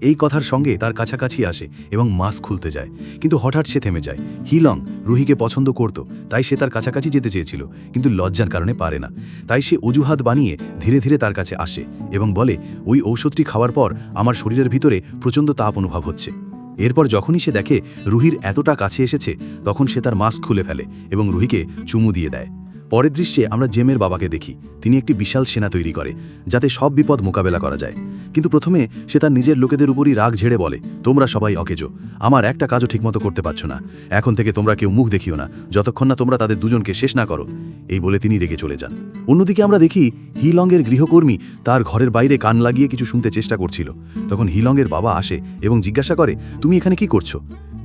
এই কথার সঙ্গে তার কাছাকাছি আসে এবং মাস্ক খুলতে যায়। কিন্তু হঠাৎ সে থেমে যায়। হিলং রুহিকে পছন্দ করত, তাই সে তার কাছাকাছি যেতে চেয়েছিল, কিন্তু লজ্জার কারণে পারে না। তাই সে অজুহাত বানিয়ে ধীরে ধীরে তার কাছে আসে এবং বলে, ওই ঔষধটি খাওয়ার পর আমার শরীরের ভিতরে প্রচণ্ড তাপ অনুভব হচ্ছে। এরপর যখনই সে দেখে রুহির এতটা কাছে এসেছে, তখন সে তার মাস্ক খুলে ফেলে এবং রুহিকে চুমু দিয়ে দেয়। পরের দৃশ্যে আমরা জেমের বাবাকে দেখি। তিনি একটি বিশাল সেনা তৈরি করে, যাতে সব বিপদ মোকাবেলা করা যায়। কিন্তু প্রথমে সে তার নিজের লোকেদের উপরই রাগ ঝেড়ে বলে, তোমরা সবাই অকেজো। আমার একটা কাজও ঠিকমতো করতে পারছ না। এখন থেকে তোমরা কেউ মুখ দেখিও না। যতক্ষণ না তোমরা তাদের দুজনকে শেষ না করো। এই বলে তিনি রেগে চলে যান। অন্যদিকে আমরা দেখি হিলংয়ের গৃহকর্মী তার ঘরের বাইরে কান লাগিয়ে কিছু শুনতে চেষ্টা করছিল। তখন হিলংয়ের বাবা আসে এবং জিজ্ঞাসা করে, তুমি এখানে কি করছ?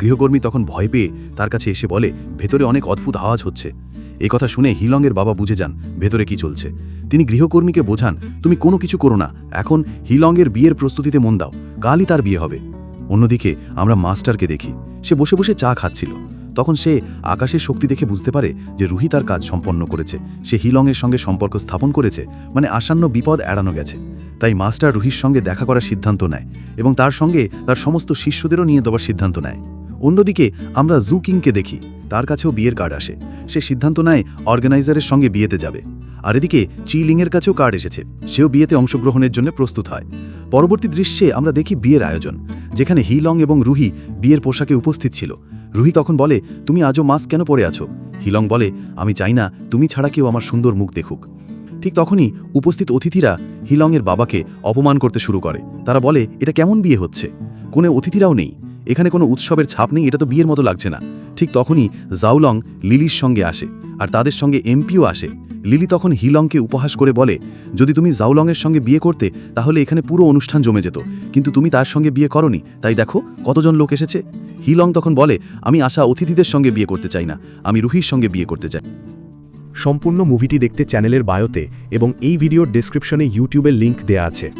গৃহকর্মী তখন ভয় পেয়ে তার কাছে এসে বলে, ভেতরে অনেক অদ্ভুত আওয়াজ হচ্ছে। এই কথা শুনে হিলংয়ের বাবা বুঝে যান ভেতরে কি চলছে। তিনি গৃহকর্মীকে বোঝান, তুমি কোনো কিছু করো না। এখন হিলংয়ের বিয়ের প্রস্তুতিতে মন দাও। কালই তার বিয়ে হবে। অন্যদিকে আমরা মাস্টারকে দেখি। সে বসে বসে চা খাচ্ছিল। তখন সে আকাশের শক্তি দেখে বুঝতে পারে যে রুহি তার কাজ সম্পন্ন করেছে। সে হিলংয়ের সঙ্গে সম্পর্ক স্থাপন করেছে মানে আসন্ন বিপদ এড়ানো গেছে। তাই মাস্টার রুহির সঙ্গে দেখা করার সিদ্ধান্ত নেয় এবং তার সঙ্গে তার সমস্ত শিষ্যদেরও নিয়ে দেওয়ার সিদ্ধান্ত নেয়। অন্যদিকে, আমরা জু কিংকে দেখি, তার কাছেও বিয়ের কার্ড আসে। সে সিদ্ধান্ত নেয় অর্গানাইজারের সঙ্গে বিয়েতে যাবে। আর এদিকে চিলিংয়ের কাছেও কার্ড এসেছে। সেও বিয়েতে অংশগ্রহণের জন্য প্রস্তুত হয়। পরবর্তী দৃশ্যে আমরা দেখি বিয়ের আয়োজন, যেখানে হিলং এবং রুহি বিয়ের পোশাকে উপস্থিত ছিল। রুহি তখন বলে, তুমি আজও মাস্ক কেন পরে আছো? হিলং বলে, আমি চাই না, তুমি ছাড়া কেউ আমার সুন্দর মুখ দেখুক। ঠিক তখনই উপস্থিত অতিথিরা হিলংয়ের বাবাকে অপমান করতে শুরু করে। তারা বলে, এটা কেমন বিয়ে হচ্ছে? কোনো অতিথিরাও নেই। এখানে কোনো উৎসবের ছাপ নেই, এটা তো বিয়ের মতো লাগছে না। ঠিক তখনই জাউলং লিলির সঙ্গে আসে, আর তাদের সঙ্গে এমপিও আসে। লিলি তখন হিলংকে উপহাস করে বলে, যদি তুমি জাউলংয়ের সঙ্গে বিয়ে করতে, তাহলে এখানে পুরো অনুষ্ঠান জমে যেত। কিন্তু তুমি তার সঙ্গে বিয়ে করনি, তাই দেখো কতজন লোক এসেছে। হিলং তখন বলে, আমি আসা অতিথিদের সঙ্গে বিয়ে করতে চাই না, আমি রুহির সঙ্গে বিয়ে করতে চাই। সম্পূর্ণ মুভিটি দেখতে চ্যানেলের বায়োতে এবং এই ভিডিওর ডেসক্রিপশনে ইউটিউবের লিংক দেয়া আছে।